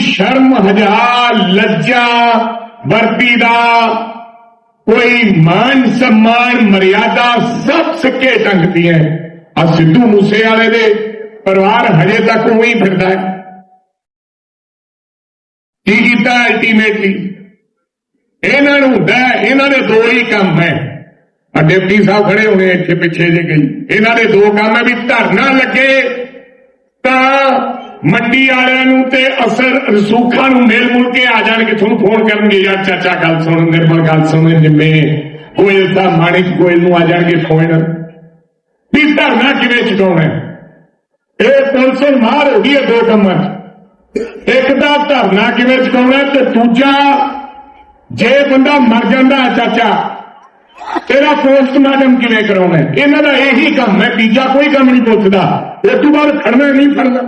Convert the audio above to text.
ਸ਼ਰਮ ਹਜਾ ਲੱਜਾ ਵਰਦੀ ਦਾ ਕੋਈ ਮਾਨ ਸਨਮਾਨ ਮਰਿਆਦਾ ਸਭ ਸਿੱਕੇ ਟੰਗਦੀਆਂ ਆ ਸਿੱਧੂ ਮੂਸੇ ਵਾਲੇ ਦੇ ਪਰਿਵਾਰ ਹਜੇ ਤੱਕ ਉਹੀ ਫਿਰਦਾ ਹੈ। ਕੀ ਕੀਤਾ ਅਲਟੀਮੇਟਲੀ ਇਹਨਾਂ ਨੂੰ ਹੁੰਦਾ ਇਹਨਾਂ ਦੇ ਦੋ ਹੀ ਕੰਮ ਹੈ। ਆ ਡਿਪਟੀ ਸਾਹਿਬ ਖੜੇ ਹੋਣੇ ਇੱਥੇ ਪਿੱਛੇ ਜੇ ਗਈ ਇਹਨਾਂ ਦੇ ਦੋ ਕੰਮ ਹੈ ਵੀ ਧਰਨਾ ਲੱਗੇ ਮੰਡੀ ਵਾਲਿਆਂ ਨੂੰ ਤੇ ਅਸਰ ਰਸੂਖਾਂ ਨੂੰ ਮੇਲ ਮੁਲ ਕੇ ਆ ਜਾਣਗੇ ਤੁਹਾਨੂੰ ਫੋਨ ਕਰਨਗੇ, ਯਾਰ ਚਾਚਾ, ਗੱਲ ਸੁਣ, ਨਿਰਮਲ, ਗੱਲ ਸੁਣ ਜਿਵੇਂ ਕੋਇਲ ਦਾ ਮਾਣਿਕ ਕੋਇਲ ਨੂੰ ਆ ਜਾਣਗੇ ਫੋਨ ਵੀ ਧਰਨਾ ਕਿਵੇਂ ਚੁਕਾਉਣਾ ਇਹ ਪੁਲਿਸ ਮਾਰ ਹੋ ਗਈ ਹੈ ਦੋ ਕੰਮਾਂ 'ਚ। ਇੱਕ ਦਾ ਧਰਨਾ ਕਿਵੇਂ ਚੁਕਾਉਣਾ ਤੇ ਦੂਜਾ, ਜੇ ਬੰਦਾ ਮਰ ਜਾਂਦਾ ਹੈ ਚਾਚਾ, ਤੇਰਾ ਪੋਸਟਮਾਰਟਮ ਕਿਵੇਂ ਕਰਾਉਣਾ ਇਹਨਾਂ ਦਾ ਇਹੀ ਕੰਮ ਹੈ, ਤੀਜਾ ਕੋਈ ਕੰਮ ਨਹੀਂ ਪੁੱਛਦਾ। ਇਸ ਤੋਂ ਬਾਅਦ ਖੜਨਾ ਨਹੀਂ, ਫੜਨਾ।